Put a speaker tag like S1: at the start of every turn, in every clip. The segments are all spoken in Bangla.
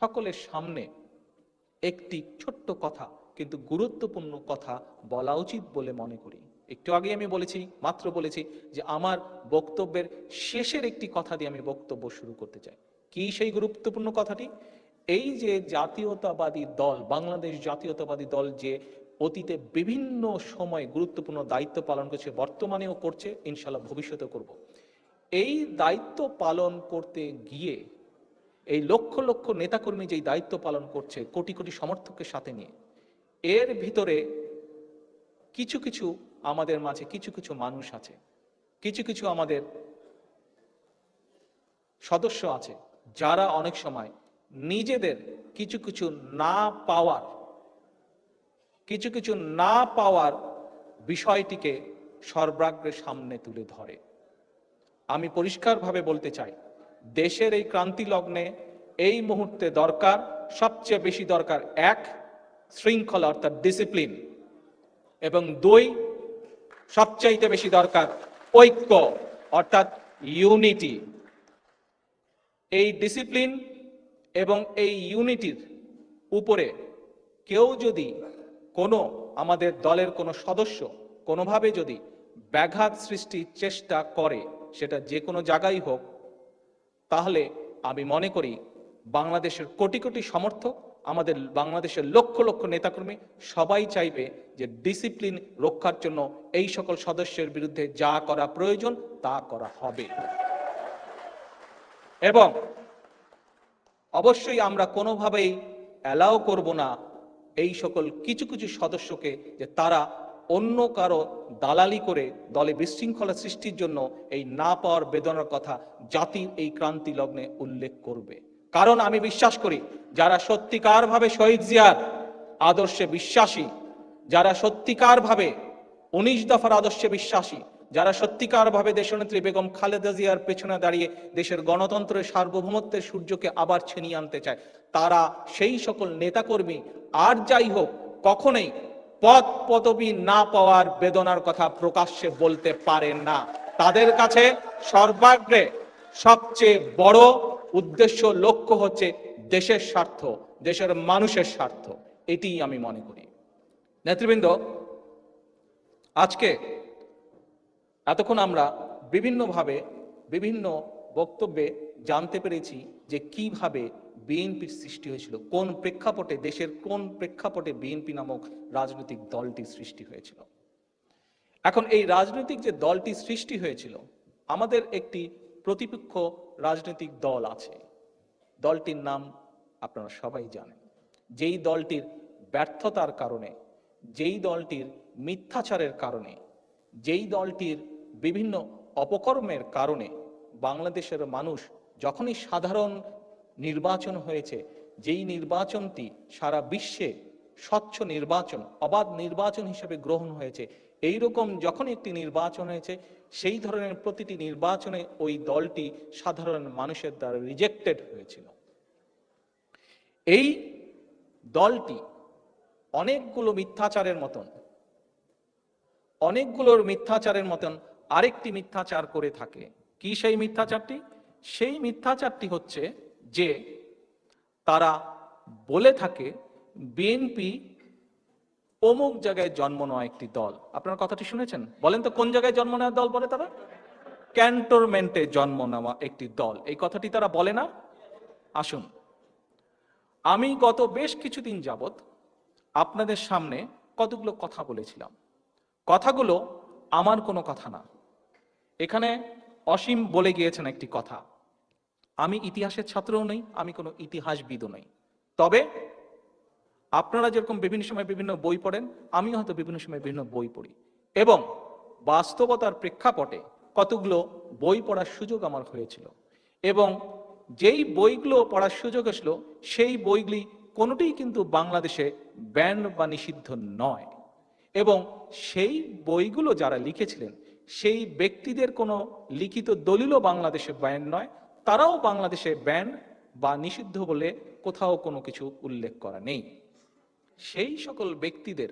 S1: সকলের সামনে একটি ছোট্ট কথা, কিন্তু গুরুত্বপূর্ণ কথা বলা উচিত বলে মনে করি। একটু আগে আমি বলেছি, মাত্র বলেছি যে আমার বক্তব্যের শেষের একটি কথা দিয়ে আমি বক্তব্য শুরু করতে চাই। কি সেই গুরুত্বপূর্ণ কথাটি? এই যে জাতীয়তাবাদী দল, বাংলাদেশ জাতীয়তাবাদী দল যে অতীতে বিভিন্ন সময় গুরুত্বপূর্ণ দায়িত্ব পালন করছে, বর্তমানেও করছে, ইনশাল্লাহ ভবিষ্যতেও করব। এই দায়িত্ব পালন করতে গিয়ে এই লক্ষ লক্ষ নেতাকর্মী যেই দায়িত্ব পালন করছে, কোটি কোটি সমর্থকের সাথে নিয়ে, এর ভিতরে কিছু কিছু আমাদের মাঝে, কিছু কিছু মানুষ আছে, কিছু কিছু আমাদের সদস্য আছে, যারা অনেক সময় নিজেদের কিছু কিছু না পাওয়ার, কিছু কিছু না পাওয়ার বিষয়টিকে সর্বাগ্রে সামনে তুলে ধরে। আমি পরিষ্কারভাবে বলতে চাই, দেশের এই ক্রান্তি লগ্নে এই মুহূর্তে দরকার, সবচেয়ে বেশি দরকার এক, শৃঙ্খলা অর্থাৎ ডিসিপ্লিন এবং দুই, সবচাইতে বেশি দরকার ঐক্য অর্থাৎ ইউনিটি এই ডিসিপ্লিন এবং এই ইউনিটির উপরে কেউ যদি কোনো আমাদের দলের কোনো সদস্য কোনোভাবে যদি ব্যাঘাত সৃষ্টির চেষ্টা করে, সেটা যে কোনো জায়গায় হোক, তাহলে আমি মনে করি বাংলাদেশের কোটি কোটি সমর্থক, আমাদের বাংলাদেশের লক্ষ লক্ষ নেতাকর্মী সবাই চাইবে যে ডিসিপ্লিন রক্ষার জন্য এই সকল সদস্যের বিরুদ্ধে যা করা প্রয়োজন তা করা হবে। এবং অবশ্যই আমরা কোনোভাবেই অ্যালাও করব না এই সকল কিছু কিছু সদস্যকে যে তারা অন্য কারও দালালি করে দলে বিশৃঙ্খলা সৃষ্টির জন্য এই না পাওয়ার বেদনার কথা জাতির এই ক্রান্তি লগ্নে উল্লেখ করবে। কারণ আমি বিশ্বাস করি, যারা সত্যিকারভাবে শহীদ জিয়ার আদর্শে বিশ্বাসী, যারা সত্যিকারভাবে উনিশ দফার আদর্শে বিশ্বাসী, যারা সত্যিকারভাবে দেশনেত্রী বেগম খালেদা জিয়ার পেছনে দাঁড়িয়ে দেশের গণতন্ত্রের সার্বভৌমত্বের সূর্যকে আবার ছিনিয়ে আনতে চায়, তারা সেই সকল নেতাকর্মী, আর যাই হোক, কখনোই পদ পদবি না পাওয়ার বেদনার কথা প্রকাশ্যে বলতে পারে না। তাদের কাছে সর্বাগ্রে সবচেয়ে বড় উদ্দেশ্য, লক্ষ্য হচ্ছে দেশের স্বার্থ, দেশের মানুষের স্বার্থ। এটি আমি মনে করি। নেতৃবৃন্দ, আজকে এতক্ষণ আমরা বিভিন্নভাবে, বিভিন্ন বক্তব্যে জানতে পেরেছি যে কীভাবে বিএনপির সৃষ্টি হয়েছিল, কোন প্রেক্ষাপটে, দেশের কোন প্রেক্ষাপটে বিএনপি নামক রাজনৈতিক দলটি সৃষ্টি হয়েছিল। এখন এই রাজনৈতিক যে দলটি সৃষ্টি হয়েছিল, আমাদের একটি প্রতিপক্ষ রাজনৈতিক দল আছে। দলটির নাম আপনারা সবাই জানেন। যেই দলটির ব্যর্থতার কারণে, যেই দলটির মিথ্যাচারের কারণে, যেই দলটির বিভিন্ন অপকর্মের কারণে বাংলাদেশের মানুষ যখনই সাধারণ নির্বাচন হয়েছে, যেই নির্বাচনটি সারা বিশ্বে স্বচ্ছ নির্বাচন, অবাধ নির্বাচন হিসেবে গ্রহণ হয়েছে এই রকম যখন একটি নির্বাচন হয়েছে, সেই ধরনের প্রতিটি নির্বাচনে ওই দলটি সাধারণ মানুষের দ্বারা রিজেক্টেড হয়েছিল। এই দলটি অনেকগুলো মিথ্যাচারের মতন, অনেকগুলোর মিথ্যাচারের মতন আরেকটি মিথ্যাচার করে থাকে। কি সেই মিথ্যাচারটি? সেই মিথ্যাচারটি হচ্ছে যে তারা বলে থাকে, বিএনপি অমুক জায়গায় জন্ম নেওয়া একটি দল। আপনার কথাটি শুনেছেন? বলেন তো, কোন জায়গায় জন্ম নেওয়া দল বলে তারা? ক্যান্টনমেন্টে জন্ম নেওয়া একটি দল। এই কথাটি তারা বলে না? আসুন। আমি গত বেশ কিছুদিন যাবত আপনাদের সামনে কতগুলো কথা বলেছিলাম। কথাগুলো আমার কোনো কথা না। এখানে অসীম বলে গিয়েছেন একটি কথা। আমি ইতিহাসের ছাত্রও নই, আমি কোনো ইতিহাসবিদও নই। তবে আপনারা যেরকম বিভিন্ন সময় বিভিন্ন বই পড়েন আমি হয়তো বিভিন্ন সময় বিভিন্ন বই পড়ি। এবং বাস্তবতার প্রেক্ষাপটে কতগুলো বই পড়ার সুযোগ আমার হয়েছিল। এবং যেই বইগুলো পড়ার সুযোগ আসলো সেই বইগুলি কোনোটিই কিন্তু বাংলাদেশে ব্যান বা নিষিদ্ধ নয়। এবং সেই বইগুলো যারা লিখেছিলেন, সেই ব্যক্তিদের কোনো লিখিত দলিলও বাংলাদেশে ব্যান নয়। তারাও বাংলাদেশে ব্যান বা নিষিদ্ধ বলে কোথাও কোনো কিছু উল্লেখ করা নেই। সেই সকল ব্যক্তিদের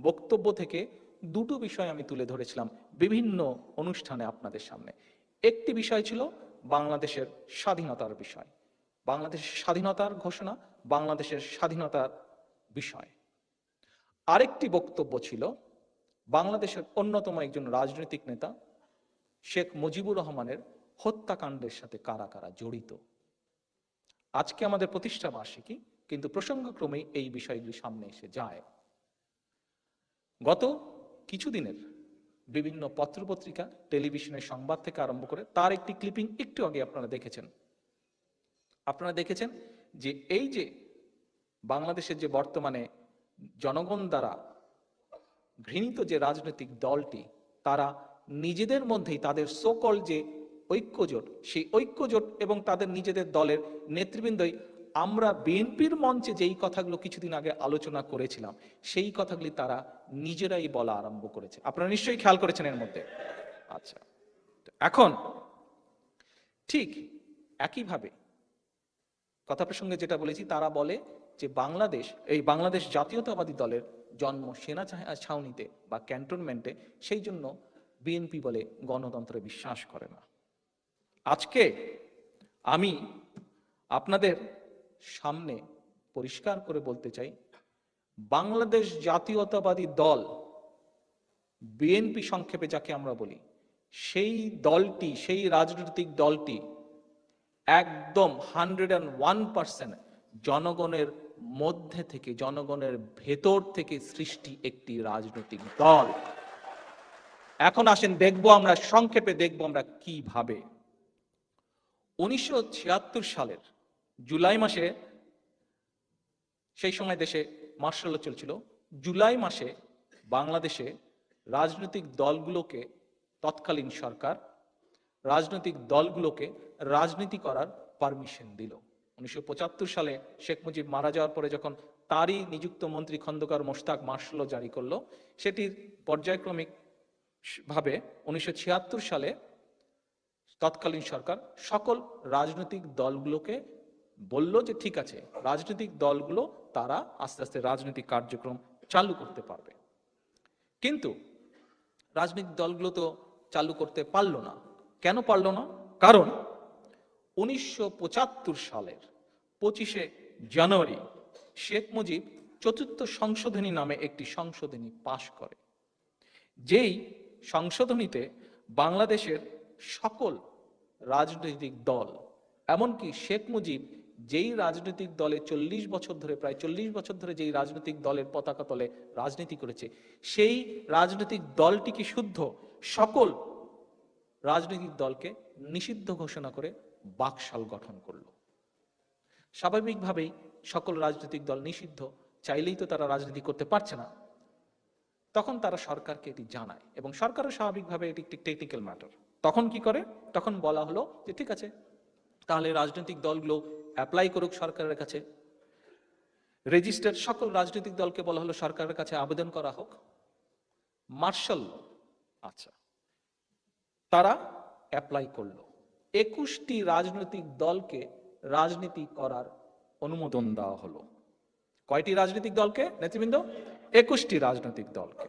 S1: বক্তব্য থেকে দুটো বিষয় আমি তুলে ধরেছিলাম বিভিন্ন অনুষ্ঠানে আপনাদের সামনে। একটি বিষয় ছিল বাংলাদেশের স্বাধীনতার বিষয়। বাংলাদেশের স্বাধীনতার ঘোষণা, বাংলাদেশের স্বাধীনতার বিষয়। আরেকটি বক্তব্য ছিল বাংলাদেশের অন্যতম একজন রাজনৈতিক নেতা, শেখ মুজিবুর রহমানের হত্যাকাণ্ডের সাথে কারা কারা জড়িত। আজকে আমাদের প্রতিষ্ঠা বার্ষিকী কিন্তু প্রসঙ্গক্রমে এই বিষয়গুলি সামনে এসে যায়। গত কিছুদিনের বিভিন্ন পত্রপত্রিকা, টেলিভিশনের সংবাদ থেকে আরম্ভ করে তার একটি ক্লিপিং একটু আগে আপনারা দেখেছেন। আপনারা দেখেছেন যে এই যে বাংলাদেশের যে বর্তমানে জনগণ দ্বারা ঘৃণিত যে রাজনৈতিক দলটি, তারা নিজেদের মধ্যেই তাদের সকল যে ঐক্যজোট, সেই ঐক্যজোট এবং তাদের নিজেদের দলের নেতৃবৃন্দই আমরা বিএনপির মঞ্চে যেই কথাগুলো কিছুদিন আগে আলোচনা করেছিলাম, সেই কথাগুলি তারা নিজেরাই বলা আরম্ভ করেছে। আপনারা নিশ্চয়ই খেয়াল করেছেন এর মধ্যে। আচ্ছা এখন ঠিক একইভাবে কথা প্রসঙ্গে যেটা বলেছি, তারা বলে যে বাংলাদেশ, এই বাংলাদেশ জাতীয়তাবাদী দলের জন্ম সেনা ছাউনিতে বা ক্যান্টনমেন্টে, সেই জন্য বিএনপি বলে গণতন্ত্রে বিশ্বাস করে না। আজকে আমি আপনাদের সামনে পরিষ্কার করে বলতে চাই, বাংলাদেশ জাতীয়তাবাদী দল, বিএনপি সংক্ষেপে যাকে আমরা বলি, সেই দলটি, সেই রাজনৈতিক দলটি একদম হান্ড্রেড অ্যান্ড ওয়ান পার্সেন্ট জনগণের মধ্যে থেকে, জনগণের ভেতর থেকে সৃষ্টি একটি রাজনৈতিক দল। এখন আসেন দেখব আমরা, সংক্ষেপে দেখব আমরা কীভাবে। উনিশশো ছিয়াত্তর সালের জুলাই মাসে, সেই সময় দেশে মার্শাল চলছিল। জুলাই মাসে বাংলাদেশে রাজনৈতিক দলগুলোকে তৎকালীন সরকার রাজনৈতিক দলগুলোকে রাজনীতি করার পারমিশন দিল। উনিশশো পঁচাত্তর সালে শেখ মুজিব মারা যাওয়ার পরে যখন তারই নিযুক্ত মন্ত্রী খন্দকার মোশতাক মার্শাল জারি করল, সেটির পর্যায়ক্রমিক ভাবে উনিশশো ছিয়াত্তর সালে তৎকালীন সরকার সকল রাজনৈতিক দলগুলোকে বলল যে ঠিক আছে, রাজনৈতিক দলগুলো তারা আস্তে আস্তে রাজনৈতিক কার্যক্রম চালু করতে পারবে। কিন্তু রাজনৈতিক দলগুলো তো চালু করতে পারল না। কেন পারল না? কারণ উনিশশো পঁচাত্তর সালের পঁচিশে জানুয়ারি শেখ মুজিব চতুর্থ সংশোধনী নামে একটি সংশোধনী পাশ করে, যেই সংশোধনীতে বাংলাদেশের সকল রাজনৈতিক দল, এমনকি শেখ মুজিব যেই রাজনৈতিক দলে চল্লিশ বছর ধরে, প্রায় চল্লিশ বছর ধরে যেই রাজনৈতিক দলের পতাকা তলে রাজনীতি করেছে, সেই রাজনৈতিক দলটিকে শুদ্ধ? সকল রাজনৈতিক দলকে নিষিদ্ধ ঘোষণা করে বাকশাল গঠন করল। স্বাভাবিকভাবেই সকল রাজনৈতিক দল নিষিদ্ধ, চাইলেই তো তারা রাজনীতি করতে পারছে না। তখন তারা সরকারকে এটি জানায় এবং সরকারও স্বাভাবিকভাবে এটি একটি টেকনিক্যাল ম্যাটার তখন কি করে? তখন বলা হলো যে, ঠিক আছে, তাহলে রাজনৈতিক দলগুলো অ্যাপ্লাই করুক সরকারের কাছে। রেজিস্টার সকল রাজনৈতিক দলকে বলা হলো সরকারের কাছে আবেদন করা হোক। মার্শাল আচ্ছা। তারা অ্যাপ্লাই করল। একুশটি রাজনৈতিক দলকে রাজনীতি করার অনুমোদন দেওয়া হলো। কয়টি রাজনৈতিক দলকে, নেতৃবৃন্দ? একুশটি রাজনৈতিক দলকে।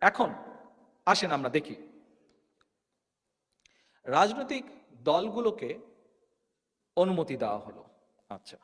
S1: এখন আসেন আমরা দেখি। রাজনৈতিক দলগুলোকে অনুমতি দেওয়া হলো। আচ্ছা